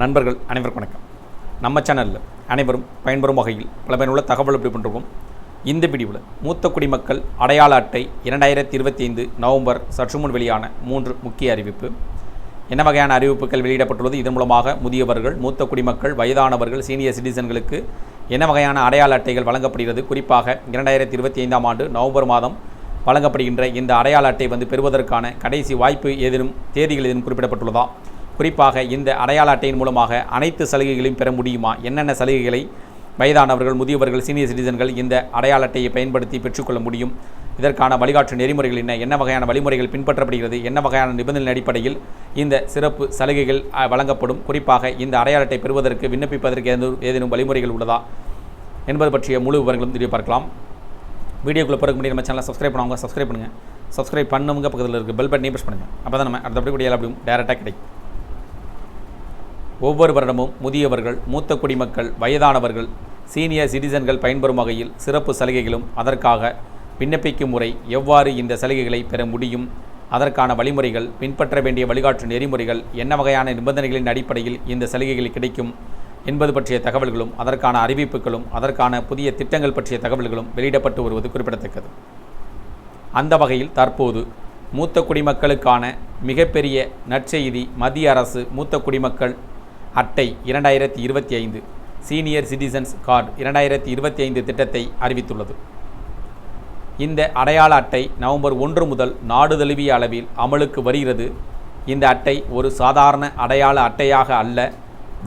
நண்பர்கள் அனைவருக்கும் வணக்கம். நம்ம சேனலில் அனைவரும் பயன்பெறும் வகையில் பல பயனுள்ள தகவல் எப்படி பண்ணுறோம் இந்த பிடிவில் மூத்த குடிமக்கள் அடையாள அட்டை இரண்டாயிரத்தி இருபத்தி ஐந்து நவம்பர் சற்று முன் வெளியான மூன்று முக்கிய அறிவிப்பு. என்ன வகையான அறிவிப்புகள் வெளியிடப்பட்டுள்ளது? இதன் மூலமாக முதியவர்கள் மூத்த குடிமக்கள் வயதானவர்கள் சீனியர் சிட்டிசன்களுக்கு என்ன வகையான அடையாள அட்டைகள் வழங்கப்படுகிறது? குறிப்பாக இரண்டாயிரத்தி இருபத்தி ஐந்தாம் ஆண்டு நவம்பர் மாதம் வழங்கப்படுகின்ற இந்த அடையாள அட்டை வந்து பெறுவதற்கான கடைசி வாய்ப்பு ஏதேனும் தேதிகள் ஏதேனும் குறிப்பிடப்பட்டுள்ளதா? குறிப்பாக இந்த அடையாள அட்டையின் மூலமாக அனைத்து சலுகைகளையும் பெற முடியுமா? என்னென்ன சலுகைகளை? வயதானவர்கள் முதியவர்கள் சீனியர் சிட்டிசன்கள் இந்த அடையாள அட்டையை பயன்படுத்தி பெற்றுக்கொள்ள முடியும். இதற்கான வழிகாட்டு நெறிமுறைகள் என்ன? என்ன வகையான வழிமுறைகள் பின்பற்றப்படுகிறது? என்ன வகையான நிபந்தனை அடிப்படையில் இந்த சிறப்பு சலுகைகள் வழங்கப்படும்? குறிப்பாக இந்த அடையாள அட்டை பெறுவதற்கு விண்ணப்பிப்பதற்கு ஏதேனும் ஏதேனும் வழிமுறைகள் உள்ளதா? என்பது பற்றிய முழு விவரங்களும் தெரிய பார்க்கலாம். வீடியோக்குள்ளே பிறகு முன்னாடி நம்ம சேனலை சப்ஸ்கிரைப் பண்ணுவாங்க சப்ஸ்கிரைப் பண்ணுங்கள் சப்ஸ்கிரைப் பண்ணுங்க பக்கத்தில் இருக்க பெல் பட்டனையும் ப்ரெஸ் பண்ணுங்கள் அப்போ தான் நம்ம அடுத்தபடி கூடிய அப்படியும் டேரெக்டாக கிடைக்கும். ஒவ்வொரு வருடமும் முதியவர்கள் மூத்த குடிமக்கள் வயதானவர்கள் சீனியர் சிட்டிசன்கள் பயன்பெறும் வகையில் சிறப்பு சலுகைகளும் அதற்காக விண்ணப்பிக்கும் முறை எவ்வாறு இந்த சலுகைகளை பெற முடியும்? அதற்கான வழிமுறைகள் பின்பற்ற வேண்டிய வழிகாட்டு நெறிமுறைகள் என்ன வகையான நிபந்தனைகளின் அடிப்படையில் இந்த சலுகைகள் கிடைக்கும் என்பது பற்றிய தகவல்களும் அதற்கான அறிவிப்புகளும் அதற்கான புதிய திட்டங்கள் பற்றிய தகவல்களும் வெளியிடப்பட்டு வருவது குறிப்பிடத்தக்கது. அந்த வகையில் தற்போது மூத்த குடிமக்களுக்கான மிகப்பெரிய நற்செய்தி மத்திய அரசு மூத்த குடிமக்கள் அட்டை இரண்டாயிரத்தி இருபத்தி ஐந்து சீனியர் சிட்டிசன்ஸ் கார்டு இரண்டாயிரத்தி இருபத்தி ஐந்து திட்டத்தை அறிவித்துள்ளது. இந்த அடையாள அட்டை நவம்பர் ஒன்று முதல் நாடு தழுவிய அளவில் அமலுக்கு வருகிறது. இந்த அட்டை ஒரு சாதாரண அடையாள அட்டையாக அல்ல.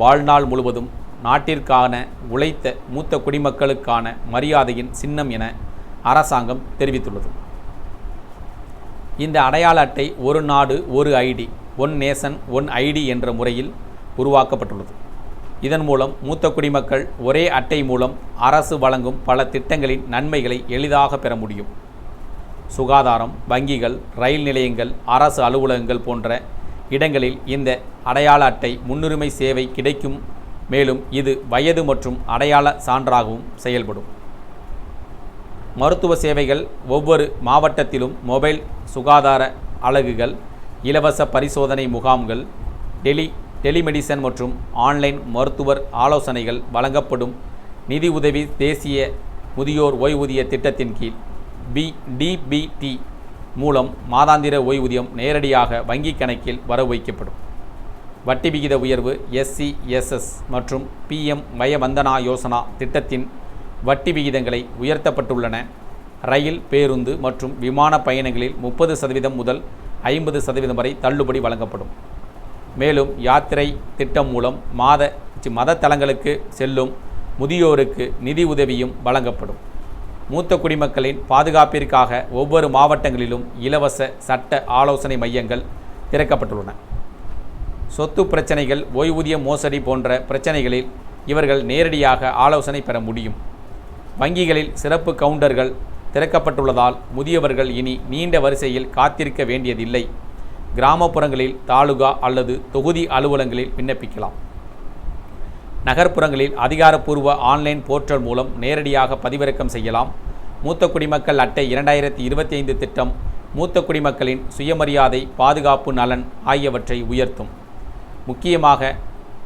வாழ்நாள் முழுவதும் நாட்டிற்கான உழைத்த மூத்த குடிமக்களுக்கான மரியாதையின் சின்னம் என அரசாங்கம் தெரிவித்துள்ளது. இந்த அடையாள அட்டை ஒரு நாடு ஒரு ID one nation one ID என்ற முறையில் உருவாக்கப்பட்டுள்ளது. இதன் மூலம் மூத்த குடிமக்கள் ஒரே அட்டை மூலம் அரசு வழங்கும் பல திட்டங்களின் நன்மைகளை எளிதாக பெற முடியும். சுகாதாரம் வங்கிகள் ரயில் நிலையங்கள் அரசு அலுவலகங்கள் போன்ற இடங்களில் இந்த அடையாள அட்டை முன்னுரிமை சேவை கிடைக்கும். மேலும் இது வயது மற்றும் அடையாள சான்றாகவும் செயல்படும். மருத்துவ சேவைகள் ஒவ்வொரு மாவட்டத்திலும் மொபைல் சுகாதார அலகுகள் இலவச பரிசோதனை முகாம்கள் டெலி டெலிமெடிசன் மற்றும் ஆன்லைன் மருத்துவர் ஆலோசனைகள் வழங்கப்படும் நிதி உதவி தேசிய முதியோர் ஓய்வூதிய திட்டத்தின் கீழ் பி டிபிடி மூலம் மாதாந்திர ஓய்வூதியம் நேரடியாக வங்கிக் கணக்கில் வர வைக்கப்படும் வட்டி விகித உயர்வு எஸ்சி எஸ்எஸ் மற்றும் பிஎம் வயவந்தனா யோசனா திட்டத்தின் வட்டி விகிதங்களை உயர்த்தப்பட்டுள்ளன. ரயில் பேருந்து மற்றும் விமான பயணங்களில் முப்பது சதவீதம் முதல் ஐம்பது சதவீதம் வரை தள்ளுபடி வழங்கப்படும். மேலும் யாத்திரை திட்டம் மூலம் மாத மத தலங்களுக்கு செல்லும் முதியோருக்கு நிதி உதவியும் வழங்கப்படும். மூத்த குடிமக்களின் பாதுகாப்பிற்காக ஒவ்வொரு மாவட்டங்களிலும் இலவச சட்ட ஆலோசனை மையங்கள் திறக்கப்பட்டுள்ளன. சொத்து பிரச்சனைகள் ஓய்வூதிய மோசடி போன்ற பிரச்சனைகளில் இவர்கள் நேரடியாக ஆலோசனை பெற முடியும். வங்கிகளில் சிறப்பு கவுண்டர்கள் திறக்கப்பட்டுள்ளதால் முதியவர்கள் இனி நீண்ட வரிசையில் காத்திருக்க வேண்டியதில்லை. கிராமப்புறங்களில் தாலுகா அல்லது தொகுதி அலுவலங்களில் விண்ணப்பிக்கலாம். நகர்ப்புறங்களில் அதிகாரப்பூர்வ ஆன்லைன் போர்ட்டல் மூலம் நேரடியாக பதிவிறக்கம் செய்யலாம். மூத்த குடிமக்கள் அட்டை இரண்டாயிரத்தி இருபத்தி ஐந்து திட்டம் மூத்த குடிமக்களின் சுயமரியாதை பாதுகாப்பு நலன் ஆகியவற்றை உயர்த்தும். முக்கியமாக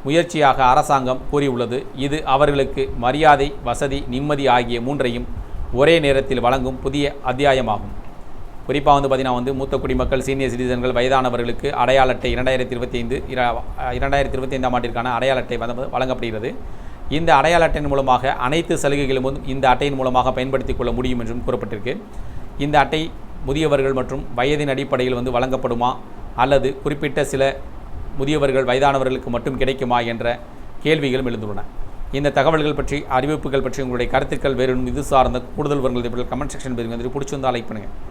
முயற்சியாக அரசாங்கம் கூறியுள்ளது இது அவர்களுக்கு மரியாதை வசதி நிம்மதி ஆகிய மூன்றையும் ஒரே நேரத்தில் வழங்கும் புதிய அத்தியாயமாகும். குறிப்பாக வந்து பார்த்தீங்கன்னா வந்து மூத்த குடிமக்கள் சீனியர் சிட்டிசன்கள் வயதானவர்களுக்கு அடையாள அட்டை இரண்டாயிரத்தி இருபத்தி ஐந்து இரண்டாயிரத்தி இருபத்தி ஐந்தாம் ஆண்டிற்கான அடையாள அட்டை வந்து வழங்கப்படுகிறது. இந்த அடையாள அட்டையின் மூலமாக அனைத்து சலுகைகளும் வந்து இந்த அட்டையின் மூலமாக பயன்படுத்திக் கொள்ள முடியும் என்றும் கூறப்பட்டிருக்கு. இந்த அட்டை முதியவர்கள் மற்றும் வயதின் அடிப்படையில் வந்து வழங்கப்படுமா அல்லது குறிப்பிட்ட சில முதியவர்கள் வயதானவர்களுக்கு மட்டும் கிடைக்குமா என்ற கேள்விகளும் எழுந்துள்ளன. இந்த தகவல்கள் பற்றி அறிவிப்புகள் பற்றி உங்களுடைய கருத்துக்கள் வேறு இது சார்ந்த கூடுதல் விவரங்கள் கமெண்ட் செக்ஷன் பதிவு வந்து பிடிச்சிருந்தால் லைக் பண்ணுங்கள்